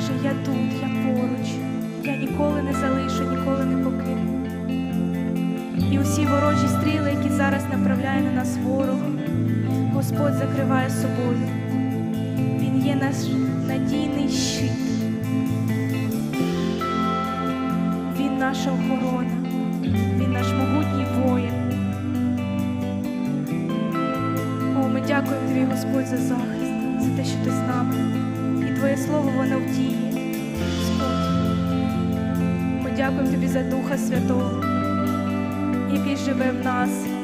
каже, я тут, я поруч, я ніколи не залишу, ніколи не покину. І усі ворожі стріли, які зараз направляє на нас ворог, Господь закриває собою. Він є наш надійний щит, Він наша охорона, Він наш могутній воїн. О, ми дякуємо тобі, Господь, за захист, за те, що ти з нами. Твоє слово воно в дії. Господь, ми дякуємо Тобі за Духа Святого, який живе в нас.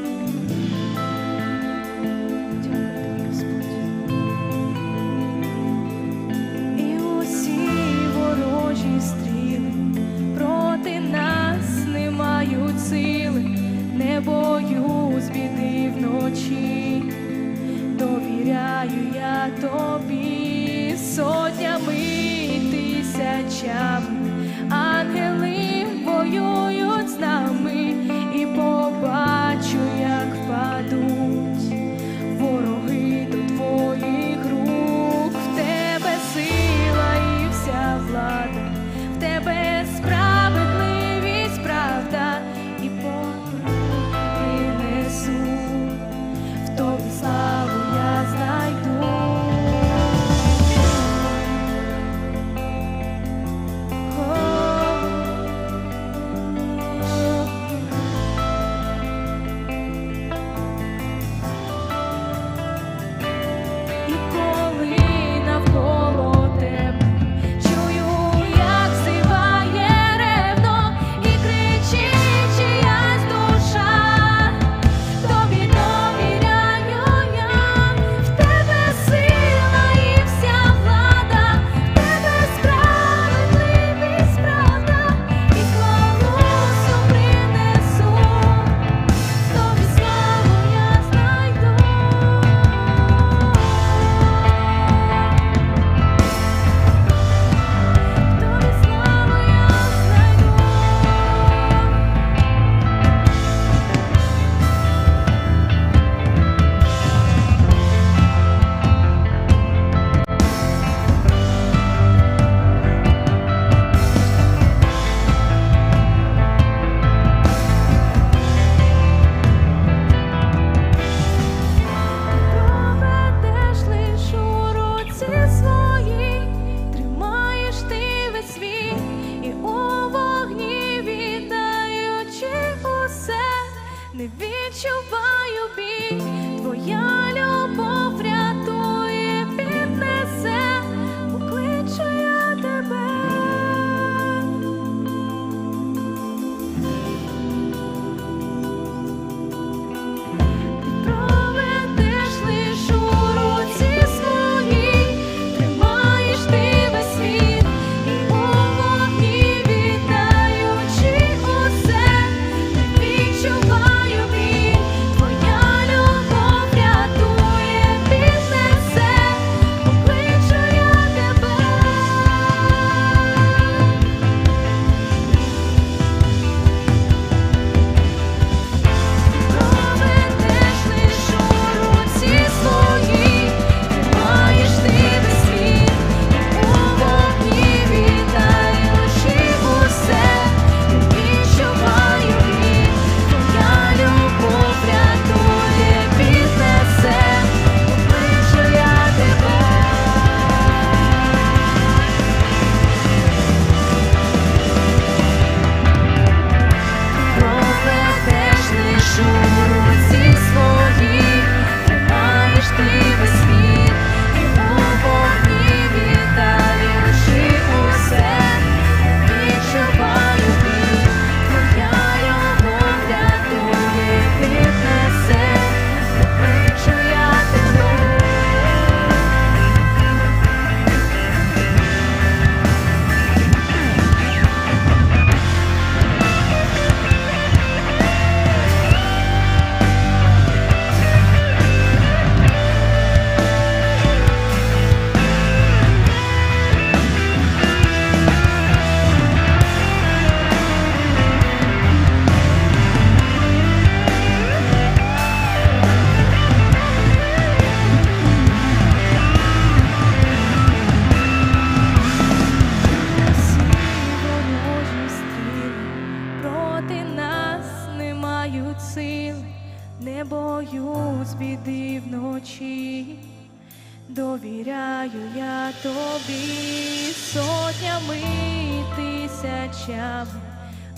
сотнями і тисячами,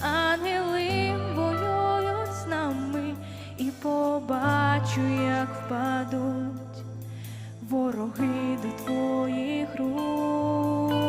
ангели воюють з нами і побачу, як впадуть вороги до твоїх рук.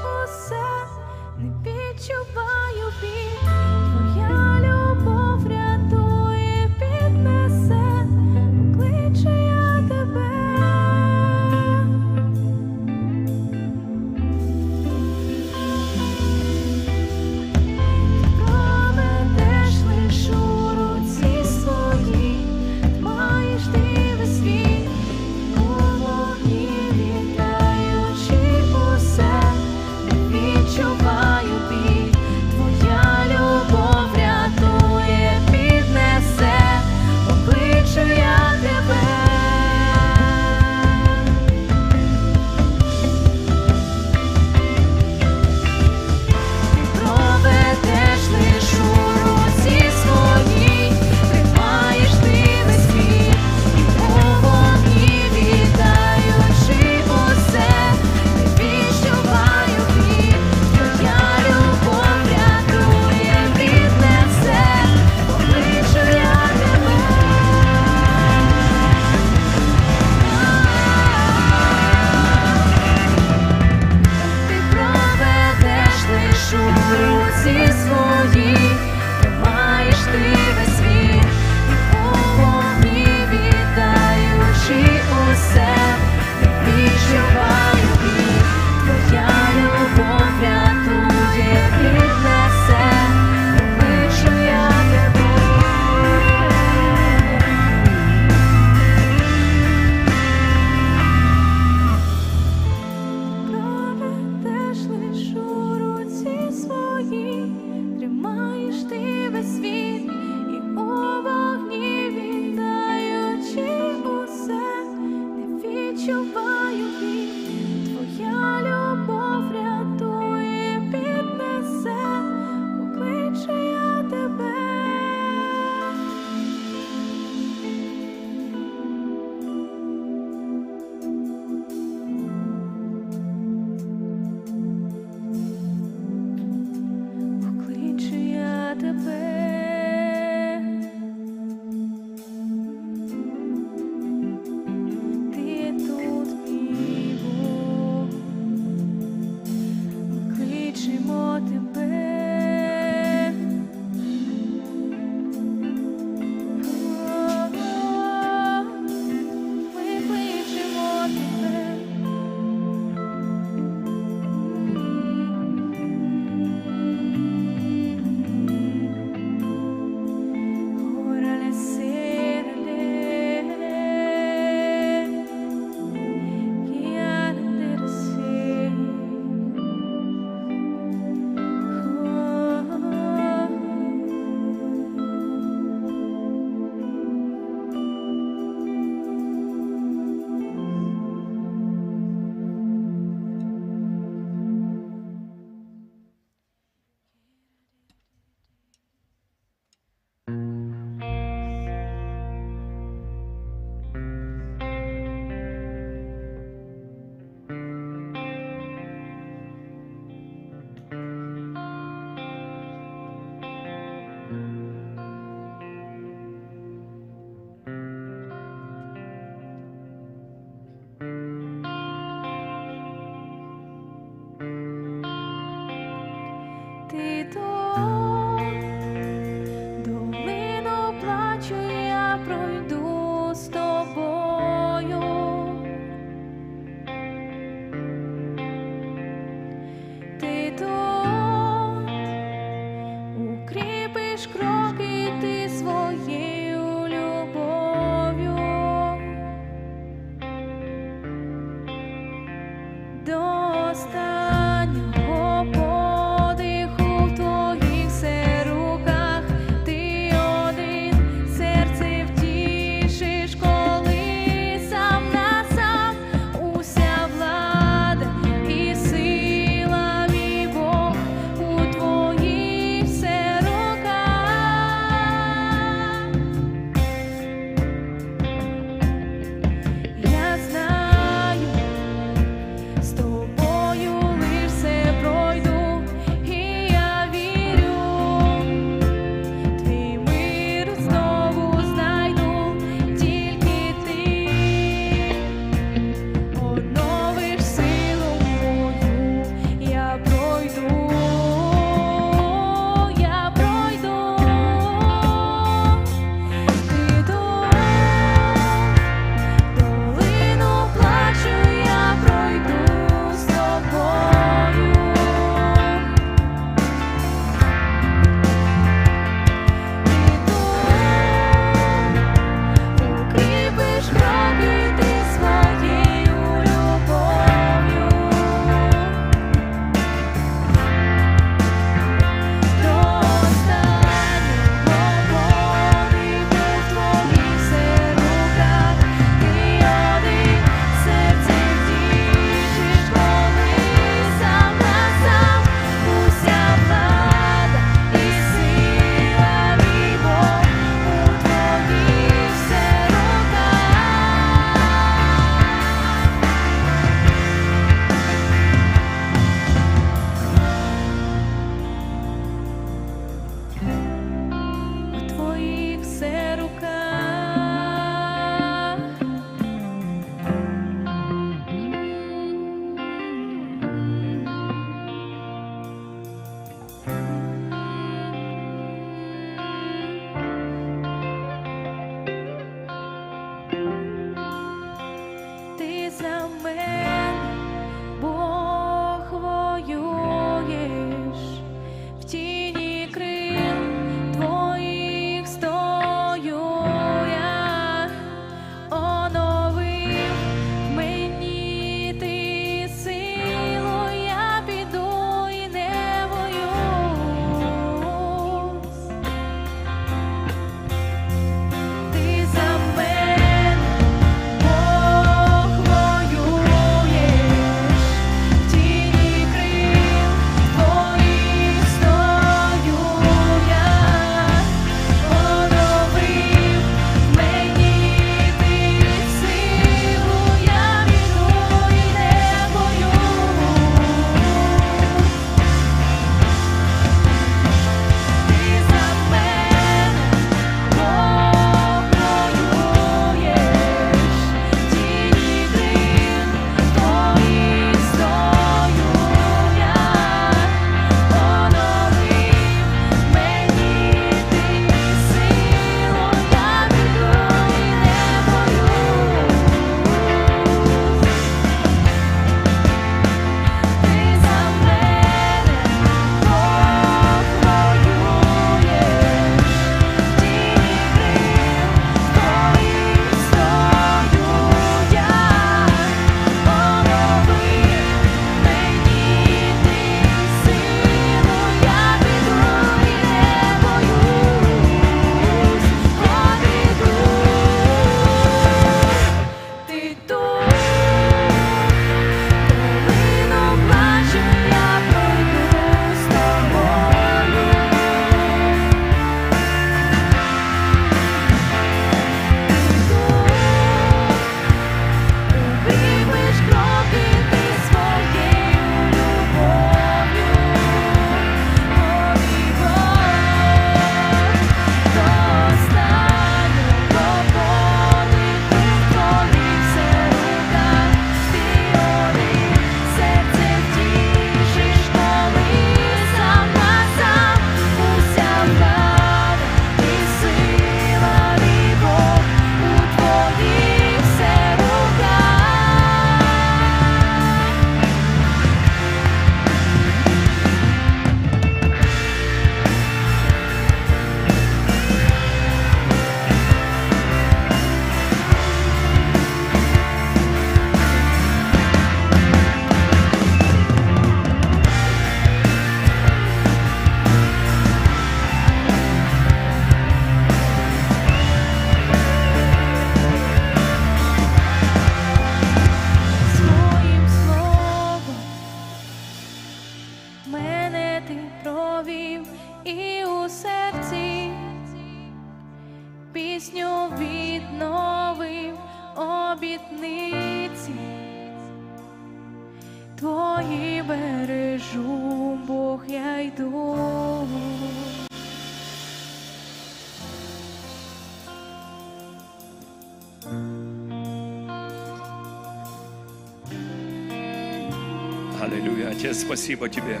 спасибо Тебе.